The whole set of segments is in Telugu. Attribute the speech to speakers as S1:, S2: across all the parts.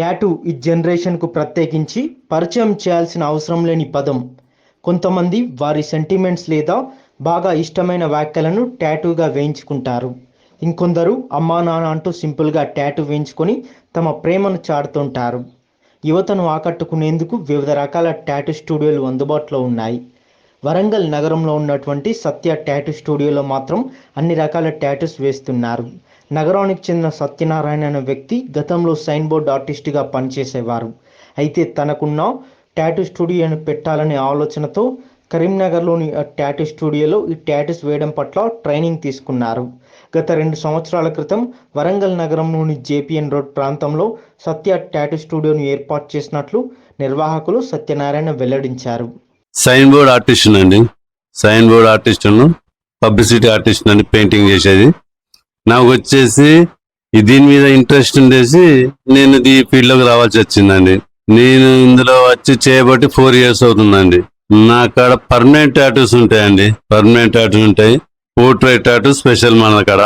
S1: ట్యాటూ ఈ జనరేషన్కు ప్రత్యేకించి పరిచయం చేయాల్సిన అవసరం లేని పదం. కొంతమంది వారి సెంటిమెంట్స్ లేదా బాగా ఇష్టమైన వ్యాఖ్యలను ట్యాటూగా వేయించుకుంటారు. ఇంకొందరు అమ్మా నాన్న అంటూ సింపుల్గా ట్యాటూ వేయించుకొని తమ ప్రేమను చాటుతుంటారు. యువతను ఆకట్టుకునేందుకు వివిధ రకాల ట్యాటూ స్టూడియోలు అందుబాటులో ఉన్నాయి. వరంగల్ నగరంలో ఉన్నటువంటి సత్య ట్యాటూ స్టూడియోలో మాత్రం అన్ని రకాల ట్యాటూస్ వేస్తున్నారు. నగరానికి చెందిన సత్యనారాయణ అనే వ్యక్తి గతంలో సైన్ బోర్డ్ ఆర్టిస్ట్గా పనిచేసేవారు. అయితే తనకున్న ట్యాటూ స్టూడియోను పెట్టాలనే ఆలోచనతో కరీంనగర్లోని ఆ ట్యాటూ స్టూడియోలో ఈ ట్యాటూస్ వేయడం పట్ల ట్రైనింగ్ తీసుకున్నారు. గత రెండు సంవత్సరాల క్రితం వరంగల్ నగరంలోని జేపీఎన్ రోడ్ ప్రాంతంలో సత్య ట్యాటూ స్టూడియోను ఏర్పాటు చేసినట్లు నిర్వాహకులు సత్యనారాయణ వెల్లడించారు.
S2: సైన్ బోర్డ్ ఆర్టిస్ట్ అండి sign board artist publicity artist అని పెయింటింగ్ చేసేది. నాకు వచ్చేసి దీని మీద ఇంట్రెస్ట్ ఉండేసి నేను ఈ ఫీల్డ్లోకి రావాల్సి వచ్చిందండి. నేను ఇందులో వచ్చి చేయబట్టి ఫోర్ ఇయర్స్ అవుతుందండి. నా కాడ పర్మనెంట్ టాటూస్ ఉంటాయండి. పర్మనెంట్ టాటూస్ ఉంటాయి. పోర్ట్రైట్ టాటూ స్పెషల్ మన కాడ.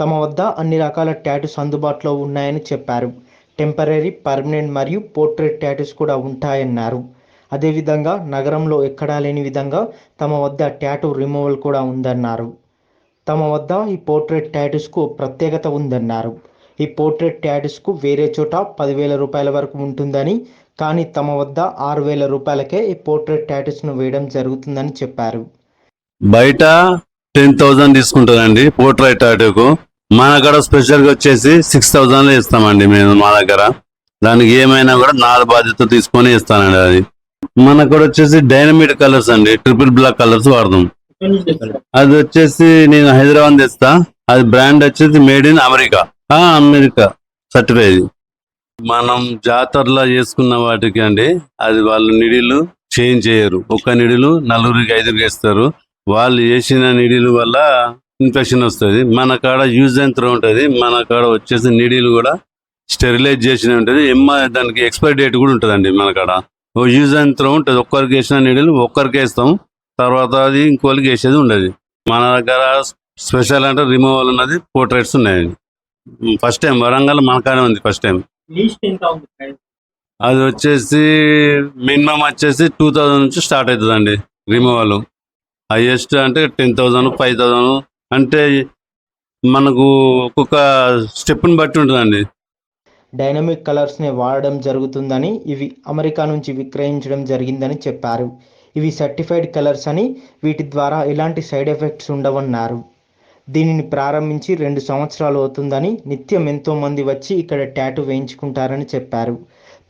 S1: తమ వద్ద అన్ని రకాల ట్యాటూస్ అందుబాటులో ఉన్నాయని చెప్పారు. టెంపరీ పర్మనెంట్ మరియు పోర్ట్రేట్ ట్యాటూస్ కూడా ఉంటాయన్నారు. అదేవిధంగా నగరంలో ఎక్కడా లేని విధంగా తమ వద్ద ట్యాటూ రిమూవల్ కూడా ఉందన్నారు. తమ వద్ద ఈ పోర్ట్రేట్ ట్యాటూస్కు ప్రత్యేకత ఉందన్నారు. ఈ పోర్ట్రేట్ ట్యాటూస్కు వేరే చోట పదివేల రూపాయల వరకు ఉంటుందని కానీ తమ వద్ద ఆరు వేల రూపాయలకే ఈ పోర్ట్రేట్ ట్యాటూస్ను వేయడం జరుగుతుందని చెప్పారు.
S2: బయట టెన్ థౌజండ్ తీసుకుంటారండి పోర్ట్రేట్ టాటూకు మన కాడ స్పెషల్గా వచ్చేసి సిక్స్ థౌజండ్లో ఇస్తామండి మేము మా దగ్గర. దానికి ఏమైనా కూడా నాలుగు బాధ్యత తీసుకొని ఇస్తానండి అది. మన కూడా వచ్చేసి డైనమిట్ కలర్స్ అండి ట్రిపుల్ బ్లాక్ కలర్స్ వాడదాం అది వచ్చేసి నేను హైదరాబాద్ తెస్తా. అది బ్రాండ్ వచ్చేసి మేడ్ ఇన్ అమెరికా. ఆ అమెరికా. సర్టిఫైడ్. మనం జాతరలా చేసుకున్న వాటికి అండి అది వాళ్ళు నిడిలు చేంజ్ చేయరు. ఒక్క నిడిలు నలుగురికి ఐదుగురికి వేస్తారు. వాళ్ళు చేసిన నిడిలు వల్ల ఇన్ఫెక్షన్ వస్తుంది. మన కాడ యూజ్ అండ్ త్రో ఉంటుంది. మన కాడ వచ్చేసి నిడిలు కూడా స్టెరిలైజ్ చేసిన ఉంటుంది. ఎమ్మ దానికి ఎక్స్పైరీ డేట్ కూడా ఉంటుందండి మన కాడ. ఓ యూజ్ అండ్ త్రో ఉంటుంది. ఒక్కరికి వేసిన నీడిలు ఒక్కరికి వేస్తాం. తర్వాత అది ఇంకోరికి వేసేది ఉండదు. మన దగ్గర స్పెషల్ అంటే రిమూవల్ ఉన్నది పోర్ట్రేట్స్ ఉన్నాయండి. ఫస్ట్ టైం వరంగల్ మన కాడే ఉంది ఫస్ట్ టైం.
S3: లీస్ట్ ఎంత ఉంది ప్రైస్
S2: అది వచ్చేసి మినిమం వచ్చేసి టూ థౌజండ్ నుంచి స్టార్ట్ అవుతుందండి రిమూవల్. హైయెస్ట్ అంటే టెన్ థౌజండ్ ఫైవ్ థౌజండ్ అంటే మనకు ఒక్కొక్క స్టెప్ని బట్టి ఉంటుందండి.
S1: డైనమిక్ కలర్స్ని వాడడం జరుగుతుందని ఇవి అమెరికా నుంచి విక్రయించడం జరిగిందని చెప్పారు. ఇవి సర్టిఫైడ్ కలర్స్ అని వీటి ద్వారా ఎలాంటి సైడ్ ఎఫెక్ట్స్ ఉండవన్నారు. దీనిని ప్రారంభించి రెండు సంవత్సరాలు అవుతుందని నిత్యం ఎంతో మంది వచ్చి ఇక్కడ ట్యాటూ వేయించుకుంటారని చెప్పారు.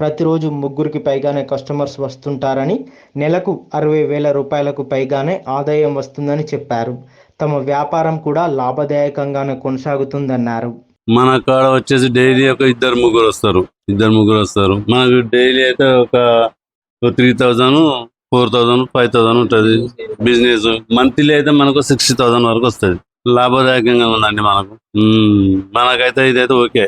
S1: ప్రతిరోజు ముగ్గురికి పైగానే కస్టమర్స్ వస్తుంటారని నెలకు అరవై వేల రూపాయలకు పైగానే ఆదాయం వస్తుందని చెప్పారు. తమ వ్యాపారం కూడా లాభదాయకంగానే కొనసాగుతుందన్నారు.
S2: మన కాడ వచ్చేసి డైలీ ఒక ఇద్దరు ముగ్గురు వస్తారు. ఇద్దరు ముగ్గురు వస్తారు. మనకు డైలీ అయితే ఒక three thousand four thousand five thousand ఉంటుంది. బిజినెస్ మంత్లీ అయితే మనకు సిక్స్టీ థౌసండ్ వరకు వస్తుంది. లాభదాయకంగా ఉందండి మనకు. మనకైతే ఇదైతే ఓకే.